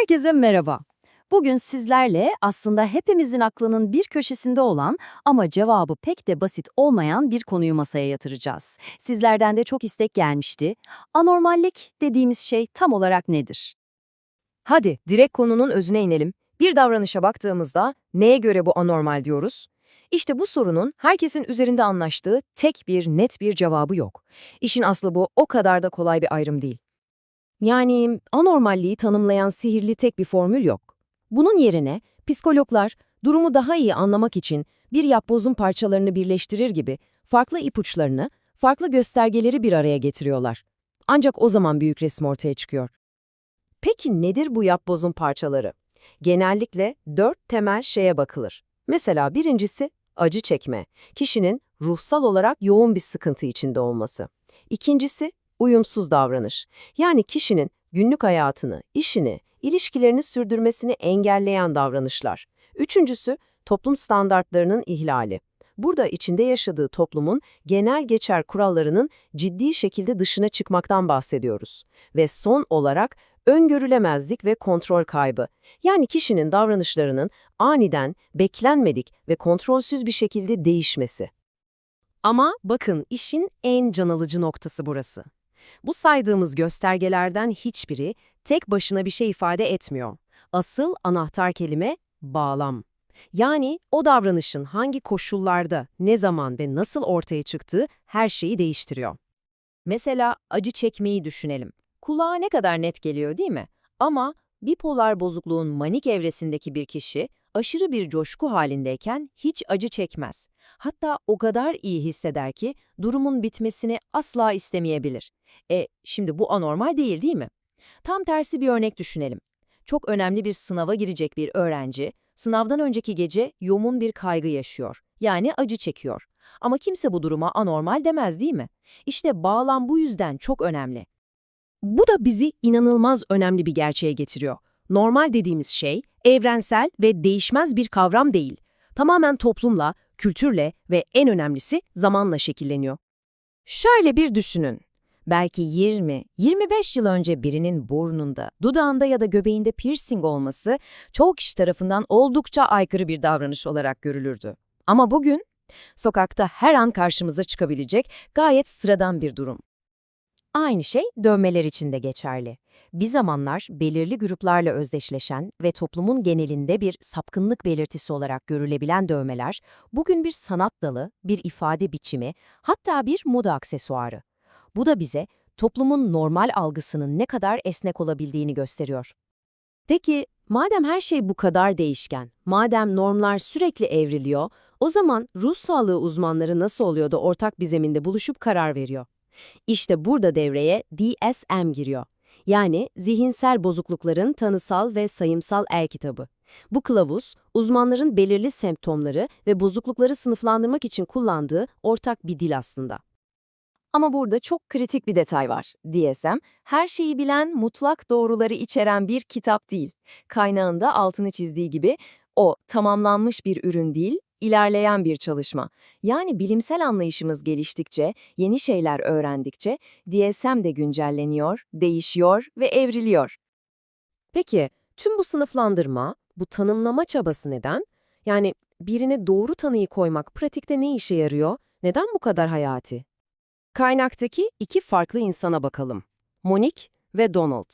Herkese merhaba. Bugün sizlerle aslında hepimizin aklının bir köşesinde olan ama cevabı pek de basit olmayan bir konuyu masaya yatıracağız. Sizlerden de çok istek gelmişti. Anormallik dediğimiz şey tam olarak nedir? Hadi direkt konunun özüne inelim. Bir davranışa baktığımızda neye göre bu anormal diyoruz? İşte bu sorunun herkesin üzerinde anlaştığı tek bir net bir cevabı yok. İşin aslı bu o kadar da kolay bir ayrım değil. Yani anormalliği tanımlayan sihirli tek bir formül yok. Bunun yerine psikologlar durumu daha iyi anlamak için bir yapbozun parçalarını birleştirir gibi farklı ipuçlarını, farklı göstergeleri bir araya getiriyorlar. Ancak o zaman büyük resim ortaya çıkıyor. Peki nedir bu yapbozun parçaları? Genellikle dört temel şeye bakılır. Mesela birincisi acı çekme, kişinin ruhsal olarak yoğun bir sıkıntı içinde olması. İkincisi uyumsuz davranış, yani kişinin günlük hayatını, işini, ilişkilerini sürdürmesini engelleyen davranışlar. Üçüncüsü toplum standartlarının ihlali. Burada içinde yaşadığı toplumun genel geçer kurallarının ciddi şekilde dışına çıkmaktan bahsediyoruz. Ve son olarak öngörülemezlik ve kontrol kaybı. Yani kişinin davranışlarının aniden, beklenmedik ve kontrolsüz bir şekilde değişmesi. Ama bakın işin en can alıcı noktası burası. Bu saydığımız göstergelerden hiçbiri tek başına bir şey ifade etmiyor. Asıl anahtar kelime bağlam. Yani o davranışın hangi koşullarda, ne zaman ve nasıl ortaya çıktığı her şeyi değiştiriyor. Mesela acı çekmeyi düşünelim. Kulağa ne kadar net geliyor değil mi? Ama bipolar bozukluğun manik evresindeki bir kişi aşırı bir coşku halindeyken hiç acı çekmez. Hatta o kadar iyi hisseder ki durumun bitmesini asla istemeyebilir. E şimdi bu anormal değil değil mi? Tam tersi bir örnek düşünelim. Çok önemli bir sınava girecek bir öğrenci, sınavdan önceki gece yoğun bir kaygı yaşıyor. Yani acı çekiyor. Ama kimse bu duruma anormal demez değil mi? İşte bağlam bu yüzden çok önemli. Bu da bizi inanılmaz önemli bir gerçeğe getiriyor. Normal dediğimiz şey evrensel ve değişmez bir kavram değil. Tamamen toplumla, kültürle ve en önemlisi zamanla şekilleniyor. Şöyle bir düşünün. Belki 20-25 yıl önce birinin burnunda, dudağında ya da göbeğinde piercing olması çoğu kişi tarafından oldukça aykırı bir davranış olarak görülürdü. Ama bugün sokakta her an karşımıza çıkabilecek gayet sıradan bir durum. Aynı şey dövmeler için de geçerli. Bir zamanlar belirli gruplarla özdeşleşen ve toplumun genelinde bir sapkınlık belirtisi olarak görülebilen dövmeler, bugün bir sanat dalı, bir ifade biçimi, hatta bir moda aksesuarı. Bu da bize toplumun normal algısının ne kadar esnek olabildiğini gösteriyor. Peki, madem her şey bu kadar değişken, madem normlar sürekli evriliyor, o zaman ruh sağlığı uzmanları nasıl oluyor da ortak bir zeminde buluşup karar veriyor? İşte burada devreye DSM giriyor. Yani zihinsel bozuklukların tanısal ve sayımsal el kitabı. Bu kılavuz, uzmanların belirli semptomları ve bozuklukları sınıflandırmak için kullandığı ortak bir dil aslında. Ama burada çok kritik bir detay var. DSM, her şeyi bilen mutlak doğruları içeren bir kitap değil. Kaynağında altını çizdiği gibi o tamamlanmış bir ürün değil, ilerleyen bir çalışma. Yani bilimsel anlayışımız geliştikçe, yeni şeyler öğrendikçe DSM de güncelleniyor, değişiyor ve evriliyor. Peki, tüm bu sınıflandırma, bu tanımlama çabası neden? Yani birine doğru tanıyı koymak pratikte ne işe yarıyor? Neden bu kadar hayati? Kaynaktaki iki farklı insana bakalım. Monique ve Donald.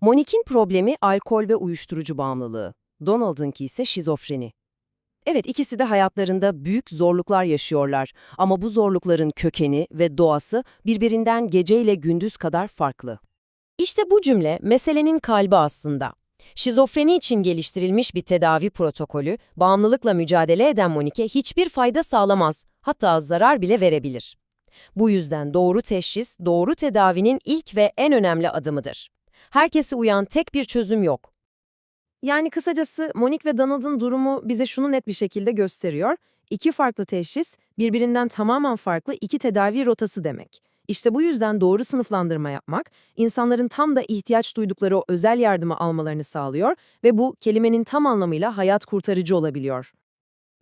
Monique'in problemi alkol ve uyuşturucu bağımlılığı. Donald'ınki ise şizofreni. Evet ikisi de hayatlarında büyük zorluklar yaşıyorlar ama bu zorlukların kökeni ve doğası birbirinden geceyle gündüz kadar farklı. İşte bu cümle meselenin kalbi aslında. Şizofreni için geliştirilmiş bir tedavi protokolü, bağımlılıkla mücadele eden Monique hiçbir fayda sağlamaz, hatta zarar bile verebilir. Bu yüzden doğru teşhis, doğru tedavinin ilk ve en önemli adımıdır. Herkese uyan tek bir çözüm yok. Yani kısacası Monique ve Donald'ın durumu bize şunu net bir şekilde gösteriyor. İki farklı teşhis, birbirinden tamamen farklı iki tedavi rotası demek. İşte bu yüzden doğru sınıflandırma yapmak, insanların tam da ihtiyaç duydukları o özel yardımı almalarını sağlıyor ve bu kelimenin tam anlamıyla hayat kurtarıcı olabiliyor.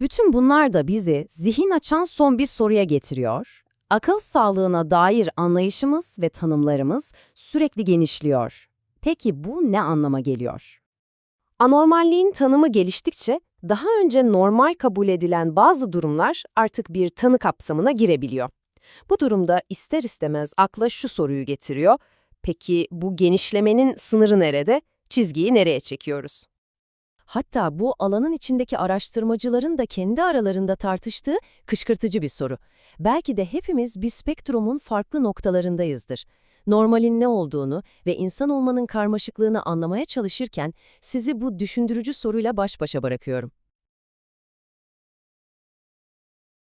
Bütün bunlar da bizi zihin açan son bir soruya getiriyor. Akıl sağlığına dair anlayışımız ve tanımlarımız sürekli genişliyor. Peki bu ne anlama geliyor? Anormalliğin tanımı geliştikçe daha önce normal kabul edilen bazı durumlar artık bir tanı kapsamına girebiliyor. Bu durumda ister istemez akla şu soruyu getiriyor. Peki bu genişlemenin sınırı nerede? Çizgiyi nereye çekiyoruz? Hatta bu alanın içindeki araştırmacıların da kendi aralarında tartıştığı kışkırtıcı bir soru. Belki de hepimiz bir spektrumun farklı noktalarındayızdır. Normalin ne olduğunu ve insan olmanın karmaşıklığını anlamaya çalışırken sizi bu düşündürücü soruyla baş başa bırakıyorum.